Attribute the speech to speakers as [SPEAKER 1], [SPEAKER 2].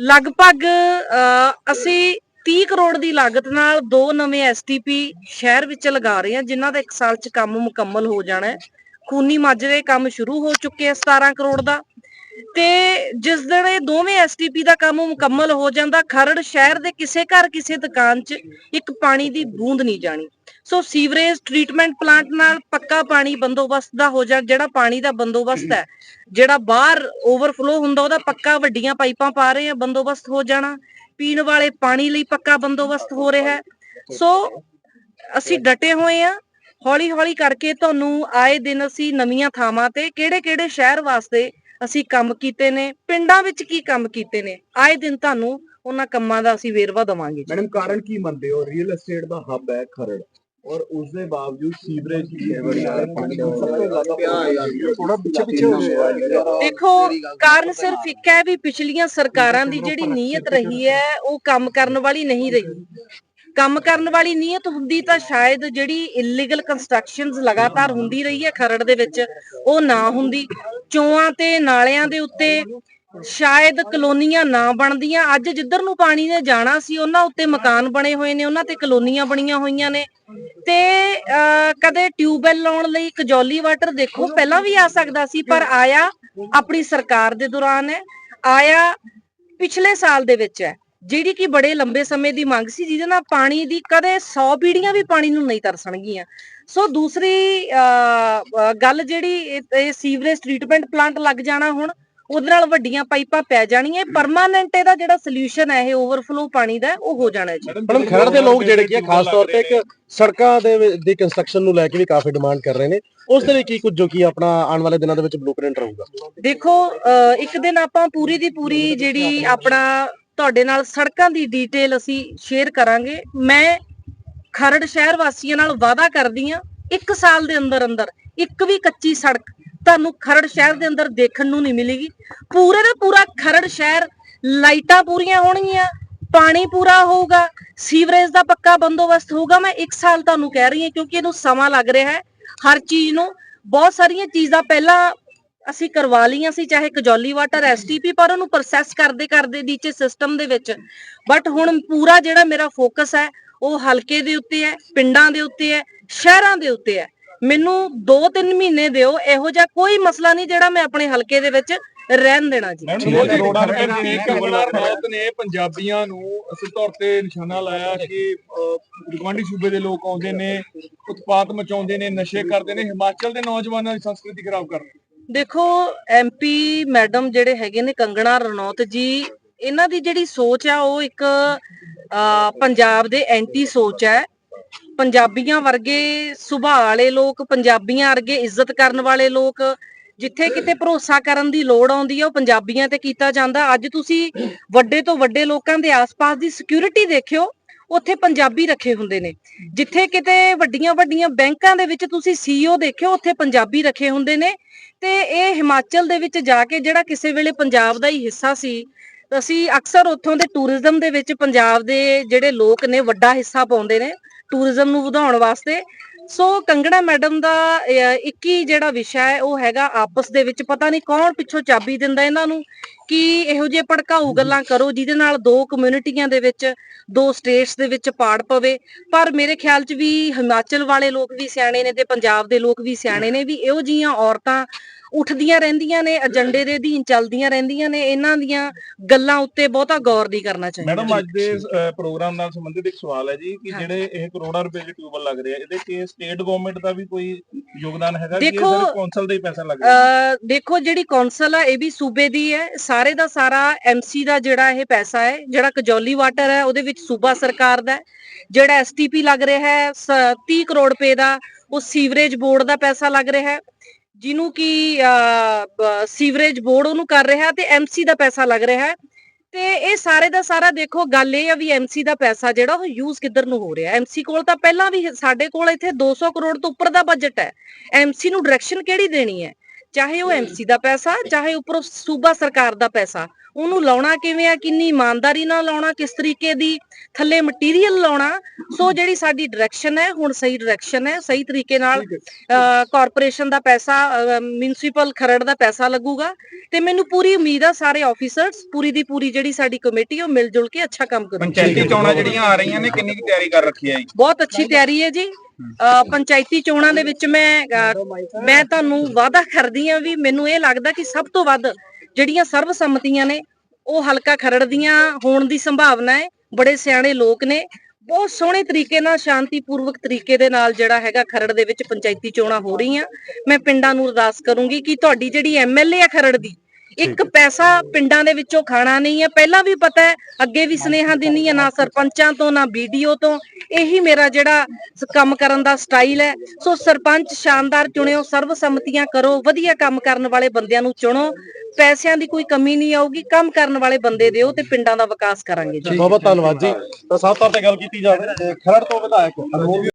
[SPEAKER 1] ਲਗਭਗ ਅ, ਅਸੀਂ 30 ਕਰੋੜ ਦੀ ਲਾਗਤ ਨਾਲ ਦੋ ਨਵੇਂ ਐਸਟੀਪੀ ਸ਼ਹਿਰ ਵਿੱਚ ਲਗਾ ਰਹੇ ਹਾਂ ਜਿਨ੍ਹਾਂ ਦਾ 1 ਸਾਲ 'ਚ ਕੰਮ ਮੁਕੰਮਲ ਹੋ ਜਾਣਾ ਹੈ। ਖੂਨੀ ਮਾਜਰੇ ਕੰਮ ਸ਼ੁਰੂ ਹੋ ਚੁੱਕੇ ਆ 17 ਕਰੋੜ ਦਾ। ਤੇ ਜਿਸ ਦਿਨ ਇਹ ਦੋਵੇਂ ਐਸਟੀਪੀ ਦਾ ਕੰਮ ਮੁਕੰਮਲ ਹੋ ਜਾਂਦਾ, ਖਰੜ ਸ਼ਹਿਰ ਦੇ ਕਿਸੇ ਘਰ, ਕਿਸੇ ਦੁਕਾਨ 'ਚ ਇੱਕ ਪਾਣੀ ਦੀ ਬੂੰਦ ਨਹੀਂ ਜਾਣੀ। ਸੋ ਸੀਵਰੇਜ ਟ੍ਰੀਟਮੈਂਟ ਪਲਾਂਟ ਨਾਲ ਪੱਕਾ ਪਾਣੀ ਬੰਦੋਬਸਤ ਦਾ ਹੋ ਜਾ ਜਿਹੜਾ ਪਾਣੀ ਦਾ ਬੰਦੋਬਸਤ ਹੈ, ਜਿਹੜਾ ਬਾਹਰ ਓਵਰਫਲੋ ਹੁੰਦਾ, ਉਹਦਾ ਪੱਕਾ ਵੱਡੀਆਂ ਪਾਈਪਾਂ ਪਾ ਰਹੇ ਆ, ਬੰਦੋਬਸਤ ਹੋ ਜਾਣਾ। ਪੀਣ ਵਾਲੇ ਪਾਣੀ ਲਈ ਪੱਕਾ ਬੰਦੋਬਸਤ ਹੋ ਰਿਹਾ ਹੈ। ਸੋ ਅਸੀਂ ਡਟੇ ਹੋਏ ਆ। ਹੌਲੀ ਹੌਲੀ ਕਰਕੇ ਤੁਹਾਨੂੰ ਆਏ ਦਿਨ ਅਸੀਂ ਨਵੀਆਂ ਥਾਵਾਂ ਤੇ ਕਿਹੜੇ ਕਿਹੜੇ ਸ਼ਹਿਰ ਵਾਸਤੇ ਅਸੀਂ ਕੰਮ ਕੀਤੇ ਨੇ ਪਿੰਡਾਂ ਵਿੱਚ ਕੀ ਕੰਮ ਕੀਤੇ ਨੇ? ਆਏ ਦਿਨ ਤੁਹਾਨੂੰ ਉਹਨਾਂ ਕੰਮਾਂ ਦਾ ਅਸੀਂ ਵੇਰਵਾ ਦਵਾਂਗੇ
[SPEAKER 2] ਮੈਡਮ ਕਾਰਨ ਕੀ ਮੰਨਦੇ ਹੋ? ਰੀਅਲ ਏਸਟੇਟ ਦਾ ਹੱਬ ਹੈ ਖਰੜ ਔਰ ਉਸ ਦੇ ਬਾਵਜੂਦ ਸੀਵਰੇਜ ਦੀ ਤੋਂ ਜ਼ਿਆਦਾ ਥੋੜਾ ਪਿੱਛੇ ਪਿੱਛੇ ਹੋ ਗਿਆ।
[SPEAKER 1] ਦੇਖੋ ਕਾਰਨ ਸਿਰਫ ਇੱਕ ਹੈ ਵੀ ਪਿਛਲੀਆਂ ਸਰਕਾਰਾਂ ਦੀ ਜਿਹੜੀ ਨੀਅਤ ਰਹੀ ਹੈ ਉਹ ਕੰਮ ਕਰਨ ਵਾਲੀ ਨਹੀਂ ਰਹੀ। ਕੰਮ ਕਰਨ ਵਾਲੀ ਨੀਅਤ ਹੁੰਦੀ ਤਾਂ ਸ਼ਾਇਦ ਜਿਹੜੀ ਇਲੀਗਲ ਕੰਸਟਰਕਸ਼ਨਸ ਲਗਾਤਾਰ ਹੁੰਦੀ ਰਹੀ ਹੈ ਖਰੜ ਦੇ ਵਿੱਚ ਉਹ ਨਾ ਹੁੰਦੀ। ਚੋਆਂ ਤੇ ਨਾਲਿਆਂ ਦੇ ਉੱਤੇ ਸ਼ਾਇਦ ਕਲੋਨੀਆਂ ਨਾ ਬਣਦੀਆਂ। ਅੱਜ ਜਿੱਧਰ ਨੂੰ ਪਾਣੀ ਨੇ ਜਾਣਾ ਸੀ, ਉਹਨਾਂ ਉੱਤੇ ਮਕਾਨ ਬਣੇ ਹੋਏ ਨੇ, ਉਹਨਾਂ ਤੇ ਕਲੋਨੀਆਂ ਬਣੀਆਂ ਹੋਈਆਂ ਨੇ। ਤੇ ਕਦੇ ਟਿਊਬਵੈਲ ਲਾਉਣ ਲਈ ਕਜੌਲੀ ਵਾਟਰ ਦੇਖੋ, ਪਹਿਲਾਂ ਵੀ ਆ ਸਕਦਾ ਸੀ, ਪਰ ਆਇਆ ਆਪਣੀ ਸਰਕਾਰ ਦੇ ਦੌਰਾਨ ਹੈ। ਆਇਆ ਪਿਛਲੇ ਸਾਲ ਦੇ ਵਿੱਚ ਹੈ। ਜਿਹੜੀ ਕਿ ਬੜੇ ਲੰਬੇ ਸਮੇਂ ਦੀ ਮੰਗ ਸੀ, ਜਿਹਦੇ ਨਾਲ ਪਾਣੀ ਦੀ ਕਦੇ 100 ਪੀੜੀਆਂ ਵੀ ਪਾਣੀ ਨੂੰ ਨਹੀਂ ਤਰਸਣਗੀਆਂ। ਸੋ ਦੂਸਰੀ ਗੱਲ ਜਿਹੜੀ ਇਹ- ਸੀਵਰੇਜ ਟ੍ਰੀਟਮੈਂਟ ਪਲਾਂਟ ਲੱਗ ਜਾਣਾ ਹੁਣ ਉਹਦੇ ਨਾਲ ਵੱਡੀਆਂ ਪਾਈਪਾਂ ਪੈ ਜਾਣੀਆਂ ਪਰਮਾਨੈਂਟ ਇਹਦਾ ਜਿਹੜਾ ਸੋਲੂਸ਼ਨ ਹੈ ਇਹ ਓਵਰਫਲੋ ਪਾਣੀ ਦਾ ਉਹ ਹੋ ਜਾਣਾ ਜੀ।
[SPEAKER 3] ਮੈਡਮ ਖਰੜ ਦੇ ਲੋਕ ਜਿਹੜੇ ਕੀ ਖਾਸ ਤੌਰ ਤੇ ਇੱਕ ਸੜਕਾਂ ਦੇ ਦੀ ਕੰਸਟਰਕਸ਼ਨ ਨੂੰ ਲੈ ਕੇ ਵੀ ਕਾਫੀ ਡਿਮਾਂਡ ਕਰ ਰਹੇ ਨੇ ਉਸ ਦੇ ਲਈ ਕੀ ਕੁਝ ਜੋ ਕੀ ਆਪਣਾ ਆਉਣ ਵਾਲੇ ਦਿਨਾਂ ਦੇ ਵਿੱਚ ਬਲੂਪ੍ਰਿੰਟ ਰਹੂਗਾ?
[SPEAKER 1] ਦੇਖੋ ਇੱਕ ਦਿਨ ਆਪਾਂ ਪੂਰੀ ਦੀ ਪੂਰੀ ਜਿਹੜੀ ਆਪਣਾ ਤੁਹਾਡੇ ਨਾਲ ਸੜਕਾਂ ਦੀ ਡੀਟੇਲ ਅਸੀਂ ਸ਼ੇਅਰ ਕਰਾਂਗੇ। ਮੈਂ ਖਰੜ ਸ਼ਹਿਰ ਵਾਸੀਆਂ ਨਾਲ ਵਾਅਦਾ ਕਰਦੀ ਆ ਇੱਕ ਸਾਲ ਦੇ ਅੰਦਰ ਅੰਦਰ, ਇੱਕ ਵੀ ਕੱਚੀ ਸੜਕ ਤੁਹਾਨੂੰ ਖਰੜ ਸ਼ਹਿਰ ਦੇ ਅੰਦਰ ਦੇਖਣ ਨੂੰ ਨਹੀਂ ਮਿਲੇਗੀ। ਪੂਰੇ ਦਾ ਪੂਰਾ ਖਰੜ ਸ਼ਹਿਰ ਲਾਈਟਾਂ ਪੂਰੀਆਂ ਹੋਣਗੀਆਂ, ਪਾਣੀ ਪੂਰਾ ਹੋਊਗਾ, ਸੀਵਰੇਜ ਦਾ ਪੱਕਾ ਬੰਦੋਬਸਤ ਹੋਊਗਾ। ਮੈਂ ਇੱਕ ਸਾਲ ਤੁਹਾਨੂੰ ਕਹਿ ਰਹੀ ਹਾਂ ਕਿਉਂਕਿ ਇਹਨੂੰ ਸਮਾਂ ਲੱਗ ਰਿਹਾ ਹੈ। ਹਰ ਚੀਜ਼ ਨੂੰ ਬਹੁਤ ਸਾਰੀਆਂ ਚੀਜ਼ਾਂ ਪਹਿਲਾਂ ਅਸੀਂ ਕਰਵਾ ਲਈਆਂ ਸੀ, ਚਾਹੇ ਕਜੌਲੀ ਵਾਟਰ ਐਸਟੀਪੀ ਪਰ ਉਹਨੂੰ ਪ੍ਰੋਸੈਸ ਕਰਦੇ ਕਰਦੇ ਨੀਚੇ ਸਿਸਟਮ ਦੇ ਵਿੱਚ। ਬਟ ਹੁਣ ਪੂਰਾ ਜਿਹੜਾ ਮੇਰਾ ਫੋਕਸ ਹੈ, ਉਹ ਹਲਕੇ ਦੇ ਉੱਤੇ ਹੈ, ਪਿੰਡਾਂ ਦੇ ਉੱਤੇ ਹੈ, ਸ਼ਹਿਰਾਂ ਦੇ ਉੱਤੇ ਹੈ। ਮੈਨੂੰ 2-3 ਮਹੀਨੇ ਦਿਓ, ਇਹੋ ਜਿਹਾ ਕੋਈ ਮਸਲਾ ਨਹੀਂ ਜਿਹੜਾ ਮੈਂ ਆਪਣੇ ਹਲਕੇ ਦੇ ਵਿੱਚ ਰਹਿਣ ਦੇਣਾ ਜੀ।
[SPEAKER 4] ਕਰੋੜਾਂ ਰੁਪਏ ਦੀ ਕੰਗਣਾ ਰਣੌਤ ਨੇ, ਪੰਜਾਬੀਆਂ ਨੂੰ ਅਸਲ ਤੌਰ ਤੇ ਨਿਸ਼ਾਨਾ ਲਾਇਆ ਕਿ ਗਵਾਂਢੀ ਸੂਬੇ ਦੇ ਲੋਕ ਆਉਂਦੇ ਨੇ, ਉਤਪਾਤ ਮਚਾਉਂਦੇ ਨੇ, ਨਸ਼ੇ ਕਰਦੇ ਨੇ, ਹਿਮਾਚਲ ਦੇ ਨੌਜਵਾਨਾਂ ਦੀ ਸੰਸਕ੍ਰਿਤੀ ਖਰਾਬ ਕਰ ਨੇ।
[SPEAKER 1] ਦੇਖੋ ਐਮਪੀ ਮੈਡਮ ਜਿਹੜੇ ਹੈਗੇ ਨੇ ਕੰਗਣਾ ਰਣੌਤ ਜੀ, ਇਹਨਾਂ ਦੀ ਜਿਹੜੀ ਸੋਚ ਆ, ਉਹ ਇੱਕ ਪੰਜਾਬ ਦੇ ਐਂਟੀ ਸੋਚ ਹੈ। ਪੰਜਾਬੀਆਂ ਵਰਗੇ ਸੁਭਾਅ ਵਾਲੇ ਲੋਕ, ਪੰਜਾਬੀਆਂ ਵਰਗੇ ਇੱਜ਼ਤ ਕਰਨ ਵਾਲੇ ਲੋਕ, ਜਿੱਥੇ ਕਿਤੇ ਭਰੋਸਾ ਕਰਨ ਦੀ ਲੋੜ ਆਉਂਦੀ ਹੈ ਉਹ ਪੰਜਾਬੀਆਂ ਤੇ ਕੀਤਾ ਜਾਂਦਾ। ਅੱਜ ਤੁਸੀਂ ਵੱਡੇ ਤੋਂ ਵੱਡੇ ਲੋਕਾਂ ਦੇ ਆਸ-ਪਾਸ ਦੀ ਸਿਕਿਉਰਿਟੀ ਦੇਖਿਓ ਉੱਥੇ ਪੰਜਾਬੀ ਰੱਖੇ ਹੁੰਦੇ ਨੇ। ਜਿੱਥੇ ਕਿਤੇ ਵੱਡੀਆਂ ਵੱਡੀਆਂ ਬੈਂਕਾਂ ਦੇ ਵਿੱਚ ਤੁਸੀਂ ਸੀਈਓ ਦੇਖਿਓ, ਉੱਥੇ ਪੰਜਾਬੀ ਰੱਖੇ ਹੁੰਦੇ ਨੇ। ਤੇ ਇਹ ਹਿਮਾਚਲ ਦੇ ਵਿੱਚ ਜਾ ਕੇ ਜਿਹੜਾ ਕਿਸੇ ਵੇਲੇ ਪੰਜਾਬ ਦਾ ਹੀ ਹਿੱਸਾ ਸੀ, ਅਸੀਂ ਅਕਸਰ ਉੱਥੋਂ ਦੇ ਟੂਰਿਜ਼ਮ ਦੇ ਵਿੱਚ ਪੰਜਾਬ ਦੇ ਜਿਹੜੇ ਲੋਕ ਨੇ, ਵੱਡਾ ਹਿੱਸਾ ਪਾਉਂਦੇ ਨੇ ਟੂਰਿਜ਼ਮ ਨੂੰ ਵਧਾਉਣ ਵਾਸਤੇ। ਸੋ ਕੰਗਣਾ ਮੈਡਮ ਦਾ ਅਹ, ਇੱਕ ਹੀ ਜਿਹੜਾ ਵਿਸ਼ਾ ਹੈ ਉਹ ਹੈਗਾ ਆਪਸ ਦੇ ਵਿੱਚ। ਪਤਾ ਨਹੀਂ ਕੌਣ ਪਿੱਛੋਂ ਚਾਬੀ ਦਿੰਦਾ ਇਹਨਾਂ ਨੂੰ ਕਿ ਇਹੋ ਜਿਹੇ ਭੜਕਾਊ ਗੱਲਾਂ ਕਰੋ ਜਿਹਦੇ ਨਾਲ ਦੋ ਕਮਿਊਨਿਟੀਆਂ ਦੇ ਵਿੱਚ ਦੋ ਸਟੇਟਸ ਦੇ ਵਿੱਚ ਪਾੜ ਪਵੇ। ਪਰ ਮੇਰੇ ਖਿਆਲ 'ਚ ਵੀ ਹਿਮਾਚਲ ਵਾਲੇ ਲੋਕ ਵੀ ਸਿਆਣੇ ਨੇ ਤੇ ਪੰਜਾਬ ਦੇ ਲੋਕ ਵੀ ਸਿਆਣੇ ਨੇ ਵੀ ਇਹੋ ਜੀਆਂ ਔਰਤਾਂ ਉੱਠਦੀਆਂ ਰਹਿੰਦੀਆਂ ਨੇ ਏਜੰਡੇ ਦੇ ਅਧੀਨ ਚੱਲਦੀਆਂ ਰਹਿੰਦੀਆਂ ਨੇ ਇਹਨਾਂ ਦੀਆਂ ਗੱਲਾਂ ਉੱਤੇ ਬਹੁਤਾ ਗੌਰ ਨਹੀਂ ਕਰਨਾ ਚਾਹੀਦਾ।
[SPEAKER 4] ਮੈਡਮ ਅੱਜ ਦੇ ਪ੍ਰੋਗਰਾਮ ਨਾਲ ਸੰਬੰਧਿਤ ਇੱਕ ਸਵਾਲ ਹੈ ਜੀ ਕਿ। ਜਿਹੜੇ ਇਹ ਕਰੋੜਾਂ ਰੁਪਏ ਦੇ ਟਿਊਬਲ ਲੱਗ ਰਹੇ ਆ ਇਹਦੇ ਚ ਸਟੇਟ ਗਵਰਨਮੈਂਟ ਦਾ ਵੀ ਕੋਈ ਯੋਗਦਾਨ ਹੈਗਾ ਕਿ ਇਹ ਸਿਰਫ ਕੌਂਸਲ ਦਾ ਹੀ ਪੈਸਾ ਲੱਗ ਰਿਹਾ
[SPEAKER 1] ਦੇਖੋ ਜਿਹੜੀ ਕੌਂਸਲ ਆ ਇਹ ਵੀ ਸੂਬੇ ਦੀ ਹੈ। ਸਾਰੇ ਦਾ ਸਾਰਾ ਐਮਸੀ ਦਾ ਜਿਹੜਾ ਇਹ ਪੈਸਾ ਹੈ ਜਿਹੜਾ ਕਜੌਲੀ ਵਾਟਰ ਹੈ ਉਹਦੇ ਵਿੱਚ ਸੂਬਾ ਸਰਕਾਰ ਦਾ ਹੈ। ਜਿਹੜਾ ਐਸਟੀਪੀ ਲੱਗ ਰਿਹਾ ਹੈ ਸ- 30 ਕਰੋੜ ਰੁਪਏ ਦਾ ਉਹ ਸੀਵਰੇਜ ਬੋਰਡ ਦਾ ਪੈਸਾ ਲੱਗ ਰਿਹਾ ਹੈ। ਜਿਹਨੂੰ ਕਿ ਸੀਵਰੇਜ ਬੋਰਡ ਉਹਨੂੰ ਕਰ ਰਿਹਾ ਤੇ ਐਮਸੀ ਦਾ ਪੈਸਾ ਲੱਗ ਰਿਹਾ ਤੇ ਇਹ ਸਾਰੇ ਦਾ ਸਾਰਾ ਦੇਖੋ, ਗੱਲ ਇਹ ਆ ਵੀ ਐਮਸੀ ਦਾ ਪੈਸਾ ਜਿਹੜਾ ਉਹ ਯੂਜ਼ ਕਿੱਧਰ ਨੂੰ ਹੋ ਰਿਹਾ। ਐਮਸੀ ਕੋਲ ਤਾਂ ਪਹਿਲਾਂ ਵੀ ਸਾਡੇ ਕੋਲ ਇੱਥੇ 200 ਕਰੋੜ ਤੋਂ ਉੱਪਰ ਦਾ ਬਜਟ ਹੈ। ਐਮਸੀ ਨੂੰ ਡਾਇਰੈਕਸ਼ਨ ਕਿਹੜੀ ਦੇਣੀ ਹੈ? ਚਾਹੇ ਉਹ ਐਮਸੀ ਦਾ ਪੈਸਾ, ਚਾਹੇ ਉੱਪਰੋਂ ਸੂਬਾ ਸਰਕਾਰ ਦਾ ਪੈਸਾ। ਉਹਨੂੰ ਲਾਉਣਾ ਕਿਵੇਂ ਆ ਕਿੰਨੀ ਇਮਾਨਦਾਰੀ ਨਾਲ ਲਾਉਣਾ ਕਿਸ ਤਰੀਕੇ ਦੀ ਥੱਲੇ ਮਟੀਰੀਅਲ ਲਾਉਣਾ ਸੋ ਜਿਹੜੀ ਸਾਡੀ ਡਾਇਰੈਕਸ਼ਨ ਹੈ ਹੁਣ ਸਹੀ ਡਾਇਰੈਕਸ਼ਨ ਹੈ ਸਹੀ ਤਰੀਕੇ ਨਾਲ ਕਾਰਪੋਰੇਸ਼ਨ ਦਾ ਪੈਸਾ ਮਿਊਨਿਸਪਲ ਖਰੜ ਦਾ ਪੈਸਾ ਲੱਗੂਗਾ ਤੇ ਮੈਨੂੰ ਪੂਰੀ ਉਮੀਦ ਆ ਸਾਰੇ ਆਫੀਸਰਸ ਪੂਰੀ ਦੀ ਪੂਰੀ ਜਿਹੜੀ ਸਾਡੀ ਕਮੇਟੀ ਉਹ ਮਿਲ ਜੁਲ ਕੇ ਅੱਛਾ ਕੰਮ ਕਰੂਗੀ।
[SPEAKER 5] ਪੰਚਾਇਤੀ ਚੋਣਾਂ ਜਿਹੜੀਆਂ ਆ ਰਹੀਆਂ ਨੇ ਕਿੰਨੀ ਕੁ ਤਿਆਰੀ ਕਰ ਰੱਖੀ ਹੈ ਜੀ?
[SPEAKER 1] ਬਹੁਤ ਅੱਛੀ ਤਿਆਰੀ ਹੈ ਜੀ। ਪੰਚਾਇਤੀ ਚੋਣਾਂ ਦੇ ਵਿੱਚ ਮੈਂ ਮੈਂ ਤੁਹਾਨੂੰ ਵਾਅਦਾ ਕਰਦੀ ਹਾਂ ਵੀ ਮੈਨੂੰ ਇਹ ਲੱਗਦਾ ਕਿ ਸਭ ਤੋਂ ਵੱਧ ਜਿਹੜੀਆਂ ਸਰਬਸੰਮਤੀਆਂ ਨੇ, ਉਹ ਹਲਕਾ ਖਰੜ ਦੀਆਂ ਹੋਣ ਦੀ ਸੰਭਾਵਨਾ ਹੈ, ਬੜੇ ਸਿਆਣੇ ਲੋਕ ਨੇ। ਬਹੁਤ ਸੋਹਣੇ ਤਰੀਕੇ ਨਾਲ, ਸ਼ਾਂਤੀਪੂਰਵਕ ਤਰੀਕੇ ਦੇ ਨਾਲ ਜਿਹੜਾ ਹੈਗਾ ਖਰੜ ਦੇ ਵਿੱਚ ਪੰਚਾਇਤੀ ਚੋਣਾਂ ਹੋ ਰਹੀਆਂ। ਮੈਂ ਪਿੰਡਾਂ ਨੂੰ ਅਰਦਾਸ ਕਰੂੰਗੀ ਕਿ ਤੁਹਾਡੀ ਜਿਹੜੀ ਐਮਐਲਏ ਆ ਖਰੜ ਦੀ ਇੱਕ ਪੈਸਾ ਪਿੰਡਾਂ ਦੇ ਵਿੱਚੋਂ ਖਾਣਾ ਨਹੀਂ ਹੈ। ਪਹਿਲਾਂ ਵੀ ਪਤਾ ਹੈ ਅੱਗੇ ਵੀ ਸੁਨੇਹਾ ਦਿੰਨੀ ਹੈ ਨਾ ਸਰਪੰਚਾਂ ਤੋਂ ਨਾ ਵੀਡੀਓ ਤੋਂ। ਇਹੀ ਮੇਰਾ ਜਿਹੜਾ ਕੰਮ ਕਰਨ ਦਾ ਸਟਾਈਲ ਹੈ। ਸੋ ਸਰਪੰਚ ਸ਼ਾਨਦਾਰ ਚੁਣਿਓ ਸਰਬਸੰਮਤੀਆਂ ਕਰੋ ਵਧੀਆ ਕੰਮ ਕਰਨ ਵਾਲੇ ਬੰਦਿਆਂ ਨੂੰ ਚੁਣੋ। ਪੈਸਿਆਂ ਦੀ ਕੋਈ ਕਮੀ ਨਹੀਂ ਆਊਗੀ ਕੰਮ ਕਰਨ ਵਾਲੇ ਬੰਦੇ ਦਿਓ ਤੇ ਪਿੰਡਾਂ ਦਾ ਵਿਕਾਸ ਕਰਾਂਗੇ ਜੀ।
[SPEAKER 3] ਬਹੁਤ ਬਹੁਤ ਧੰਨਵਾਦ ਜੀ। ਤਾਂ ਤੌਰ ਤੇ ਗੱਲ ਕੀਤੀ ਜਾਵੇ ਖਰੜ ਤੋਂ ਵਿਧਾਇਕ ਅਨਮੋਲ